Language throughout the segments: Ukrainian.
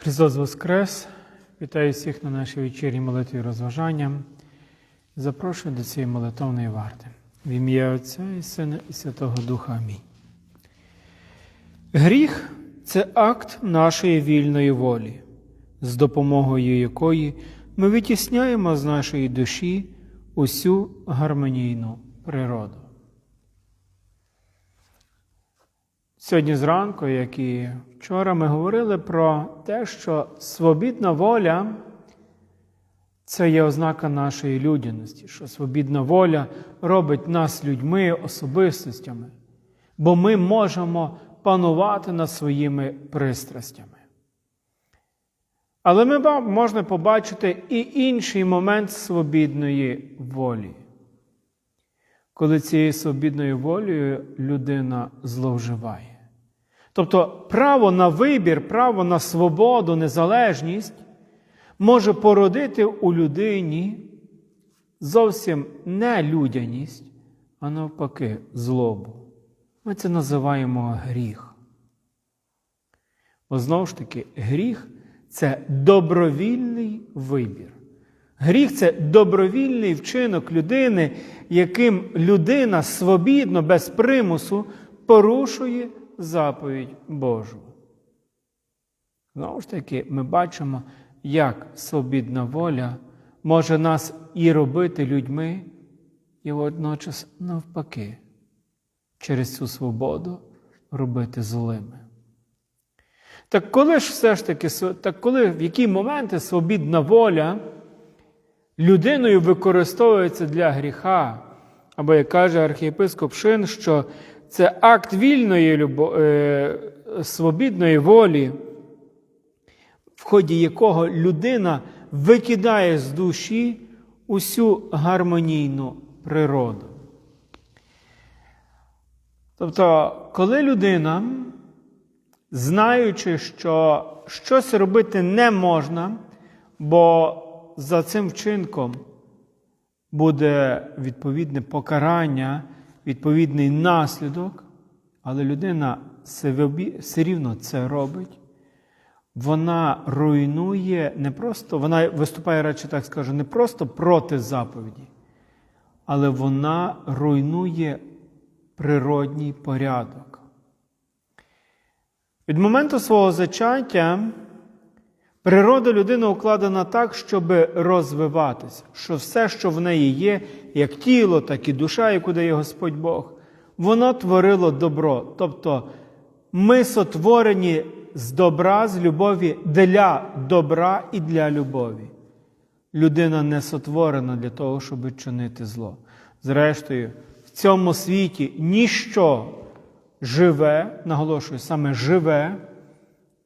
Христос Воскрес! Вітаю всіх на нашій вечірній молитві розважання. Запрошую до цієї молитовної варти. В ім'я Отця і Сина і Святого Духа. Амінь. Гріх це акт нашої вільної волі, з допомогою якої ми витісняємо з нашої душі усю гармонійну природу. Сьогодні зранку, як і вчора, ми говорили про те, що свобідна воля це є ознака нашої людяності, що свобідна воля робить нас людьми, особистостями, бо ми можемо панувати над своїми пристрастями. Але ми можна побачити і інший момент свобідної волі, коли цією свобідною волею людина зловживає. Тобто право на вибір, право на свободу, незалежність може породити у людині зовсім не людяність, а навпаки, злобу. Ми це називаємо гріх. Бо знову ж таки, гріх це добровільний вибір. Гріх це добровільний вчинок людини, яким людина свобідно, без примусу порушує заповідь Божу. Знову ж таки, ми бачимо, як свобідна воля може нас і робити людьми, і водночас навпаки, через цю свободу робити злими. Так коли ж все ж таки, так коли в які моменти свобідна воля людиною використовується для гріха, або як каже архієпископ Шин, що це акт вільної любов, е, свобідної волі, в ході якого людина викидає з душі усю гармонійну природу. Тобто, коли людина, знаючи, що щось робити не можна, бо за цим вчинком буде відповідне покарання, відповідний наслідок, але людина все рівно це робить, вона руйнує не просто, вона виступає, радше так скажу, не просто проти заповіді, але вона руйнує природній порядок. Від моменту свого зачаття природа людини укладена так, щоб розвиватися, що все, що в неї є, як тіло, так і душа, яку дає Господь Бог, воно творило добро. Тобто ми сотворені з добра, з любові для добра і для любові. Людина не сотворена для того, щоб чинити зло. Зрештою, в цьому світі ніщо живе, наголошую, саме живе,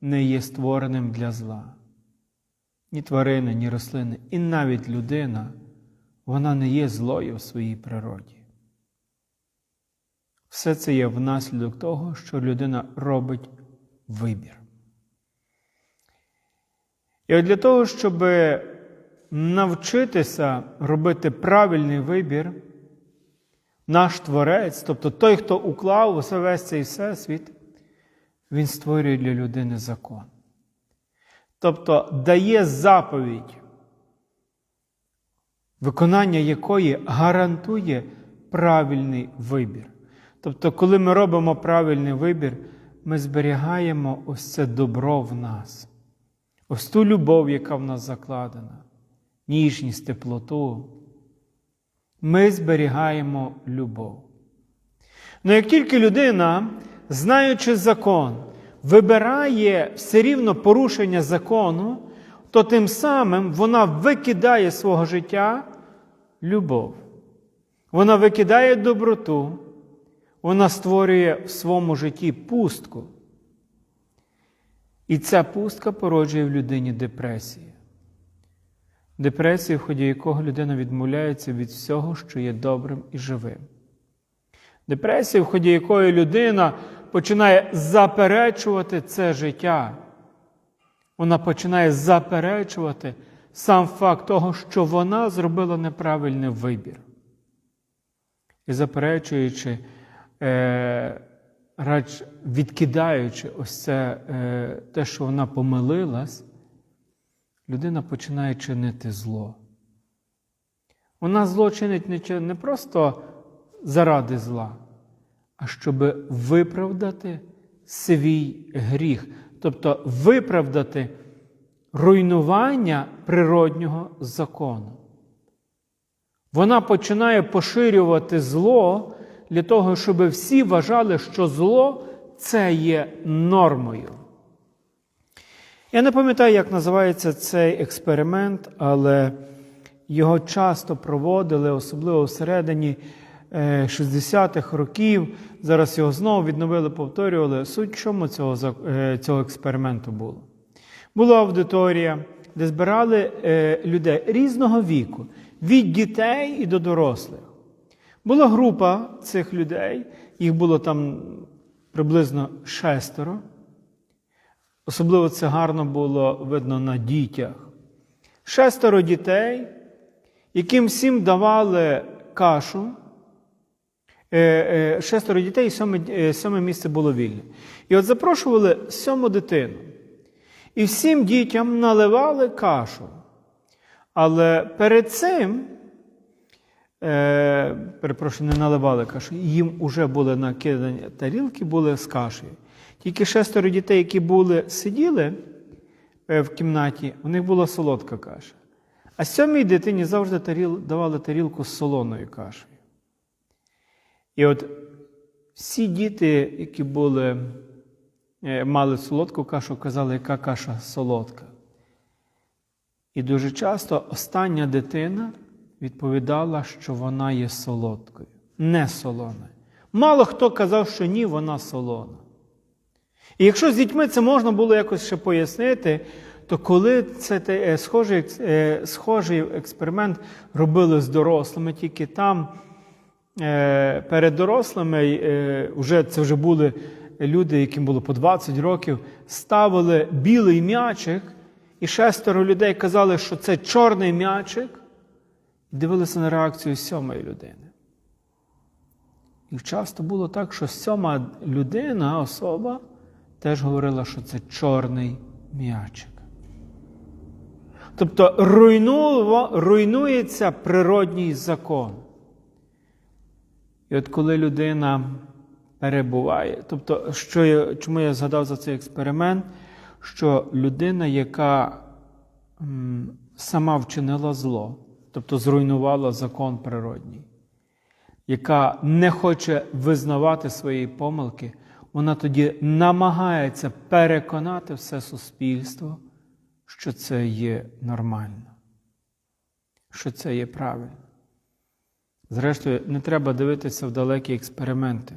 не є створеним для зла. Ні тварини, ні рослини, і навіть людина, вона не є злою в своїй природі. Все це є внаслідок того, що людина робить вибір. І от для того, щоб навчитися робити правильний вибір, наш творець, тобто той, хто уклав усе весь цей всесвіт, він створює для людини закон. Тобто дає заповідь, виконання якої гарантує правильний вибір. Тобто, коли ми робимо правильний вибір, ми зберігаємо ось це добро в нас, ось ту любов, яка в нас закладена, ніжність, теплоту. Ми зберігаємо любов. Ну як тільки людина, знаючи закон, вибирає все рівно порушення закону, то тим самим вона викидає свого життя любов. Вона викидає доброту, вона створює в своєму житті пустку. І ця пустка породжує в людині депресію. Депресію, в ході якого людина відмовляється від всього, що є добрим і живим. Депресія, в ході якої людина починає заперечувати це життя. Вона починає заперечувати сам факт того, що вона зробила неправильний вибір. І заперечуючи, е, радж відкидаючи ось це е, те, що вона помилилась, людина починає чинити зло. Вона зло чинить не просто заради зла, а щоб виправдати свій гріх, тобто виправдати руйнування природнього закону. Вона починає поширювати зло для того, щоб всі вважали, що зло це є нормою. Я не пам'ятаю, як називається цей експеримент, але його часто проводили, особливо всередині 60-х років. Зараз його знову відновили, повторювали. Суть чому цього, е, цього експерименту було? Була аудиторія, де збирали е, людей різного віку, від дітей і до дорослих. Була група цих людей, їх було там приблизно шестеро. Особливо це гарно було видно на дітях. Шестеро дітей, яким всім давали кашу. Е, е, Шестеро дітей, і сьоме, е, сьоме місце було вільне. І от запрошували сьому дитину. І всім дітям наливали кашу. Але перед цим, е, перепрошую, не наливали кашу, їм вже були накидані тарілки, були з кашею. Тільки шестеро дітей, які були, сиділи в кімнаті, у них була солодка каша. А сьомій дитині завжди таріл, давали тарілку з солоною кашею. І от всі діти, які були, е, мали солодку кашу, казали, яка каша солодка. І дуже часто остання дитина відповідала, що вона є солодкою, не солоною. Мало хто казав, що ні, вона солона. І якщо з дітьми це можна було якось ще пояснити, то коли це е, схожий, е, схожий експеримент робили з дорослими, тільки там перед дорослими е, вже, це вже були люди, яким було по 20 років, ставили білий м'ячик, і шестеро людей казали, що це чорний м'ячик, і дивилися на реакцію сьомої людини. І часто було так, що сьома людина, особа, теж говорила, що це чорний м'ячик. Тобто руйну- руйнується природній закон. І от коли людина перебуває, тобто, що я, чому я згадав за цей експеримент, що людина, яка м, сама вчинила зло, тобто зруйнувала закон природній, яка не хоче визнавати свої помилки, вона тоді намагається переконати все суспільство, що це є нормально, що це є правильно. Зрештою, не треба дивитися в далекі експерименти.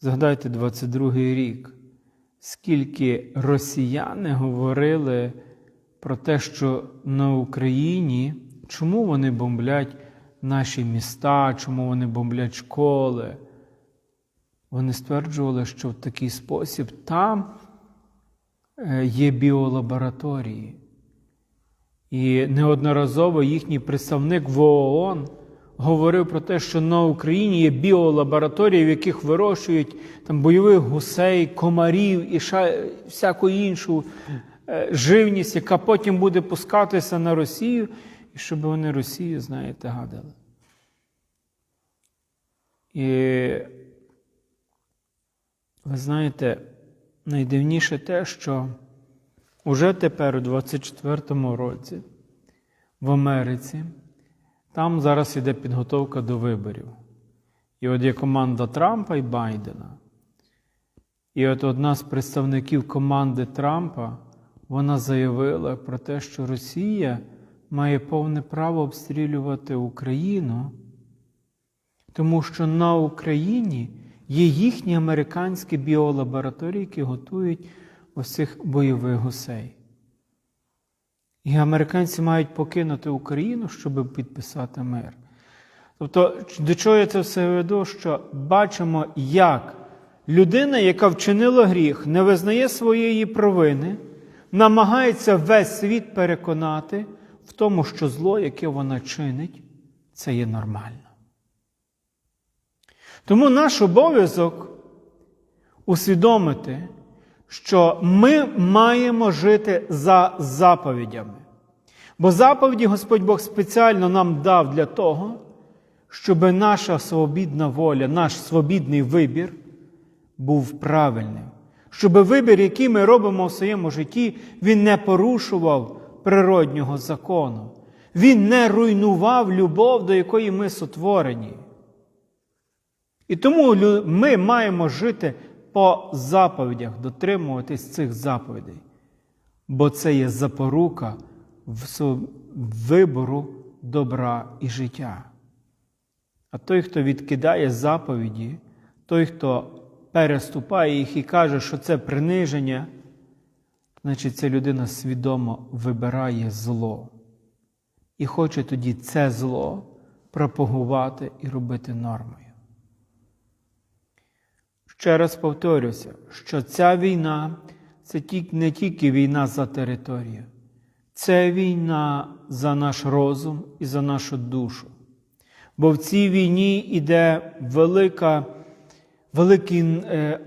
Згадайте 22-й рік, скільки росіяни говорили про те, що на Україні, чому вони бомблять наші міста, чому вони бомблять школи. Вони стверджували, що в такий спосіб там е, є біолабораторії. І неодноразово їхній представник в ООН говорив про те, що на Україні є біолабораторії, в яких вирощують там бойових гусей, комарів і ша... всяку іншу е, живність, яка потім буде пускатися на Росію, і щоб вони Росію, знаєте, гадали. І ви знаєте, найдивніше те, що уже тепер, у 24-му році, в Америці, там зараз іде підготовка до виборів. І от є команда Трампа і Байдена. І от одна з представників команди Трампа вона заявила про те, що Росія має повне право обстрілювати Україну, тому що на Україні є їхні американські біолабораторії, які готують ось цих бойових гусей. І американці мають покинути Україну, щоб підписати мир. Тобто, до чого я це все веду? Що бачимо, як людина, яка вчинила гріх, не визнає своєї провини, намагається весь світ переконати в тому, що зло, яке вона чинить, це є нормально. Тому наш обов'язок усвідомити, що ми маємо жити за заповідями. Бо заповіді Господь Бог спеціально нам дав для того, щоб наша свобідна воля, наш свобідний вибір був правильним. Щоб вибір, який ми робимо в своєму житті, він не порушував природнього закону. Він не руйнував любов, до якої ми сотворені. І тому ми маємо жити по заповідях, дотримуватись цих заповідей. Бо це є запорука вибору добра і життя. А той, хто відкидає заповіді, той, хто переступає їх і каже, що це приниження, значить ця людина свідомо вибирає зло. І хоче тоді це зло пропагувати і робити нормою. Ще раз повторюся, що ця війна це не тільки війна за територію, це війна за наш розум і за нашу душу. Бо в цій війні йде велика, великий е,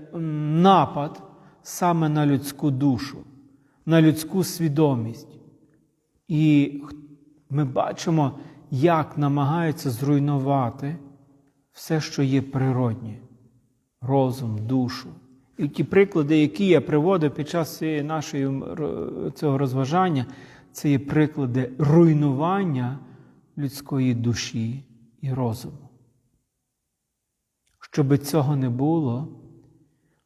напад саме на людську душу, на людську свідомість. І ми бачимо, як намагаються зруйнувати все, що є природнє, розум, душу. І ті приклади, які я приводив під час нашої цього розважання, це є приклади руйнування людської душі і розуму. Щоби цього не було,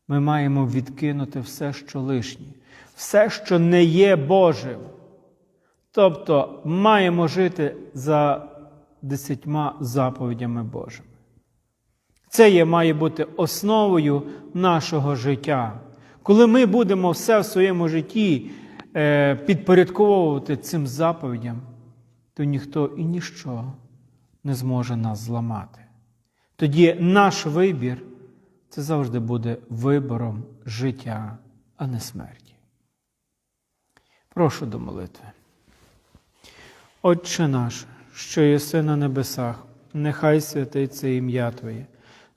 ми маємо відкинути все, що лишнє, все, що не є Божим. Тобто маємо жити за десятьма заповідями Божими. Це є, має бути основою нашого життя. Коли ми будемо все в своєму житті е, підпорядковувати цим заповідям, то ніхто і ніщо не зможе нас зламати. Тоді наш вибір це завжди буде вибором життя, а не смерті. Прошу до молитви. Отче наш, що єси на небесах, нехай святиться ім'я Твоє,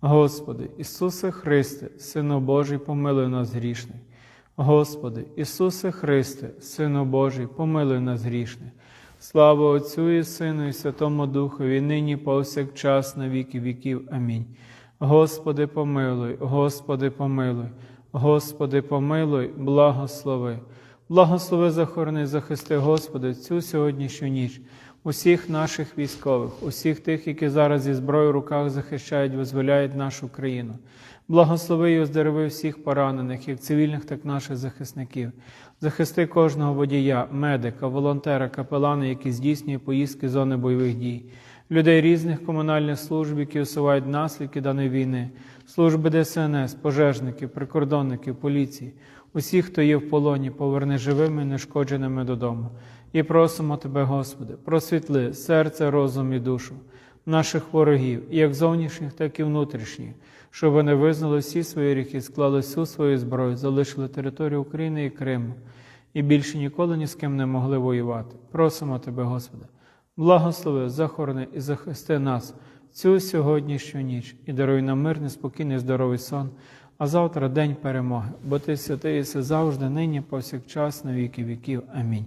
Господи, Ісусе Христе, Сину Божий, помилуй нас грішних. Господи, Ісусе Христе, Сину Божий, помилуй нас грішних. Слава Отцю і Сину, і Святому Духові, нині повсякчас, на віки віків. Амінь. Господи, помилуй, Господи, помилуй, Господи, помилуй, благослови. Благослови, захорони, захисти, Господи, цю сьогоднішню ніч, усіх наших військових, усіх тих, які зараз зі зброєю в руках захищають, визволяють нашу країну. Благослови і оздорови всіх поранених, як цивільних, так і наших захисників. Захисти кожного водія, медика, волонтера, капелана, які здійснює поїздки зони бойових дій, людей різних комунальних служб, які усувають наслідки даної війни, служби ДСНС, пожежників, прикордонників, поліції, усіх, хто є в полоні, поверни живими, нешкодженими додому. І просимо Тебе, Господи, просвітли серце, розум і душу наших ворогів, як зовнішніх, так і внутрішніх щоб вони визнали всі свої ріхи, склали всю свою зброю, залишили територію України і Криму і більше ніколи ні з ким не могли воювати. Просимо Тебе, Господи, благослови, захорони і захисти нас цю сьогоднішню ніч і даруй нам мирний, спокійний, здоровий сон, а завтра день перемоги, бо Ти святий єси завжди, нині, повсякчас, на віки віків. Амінь.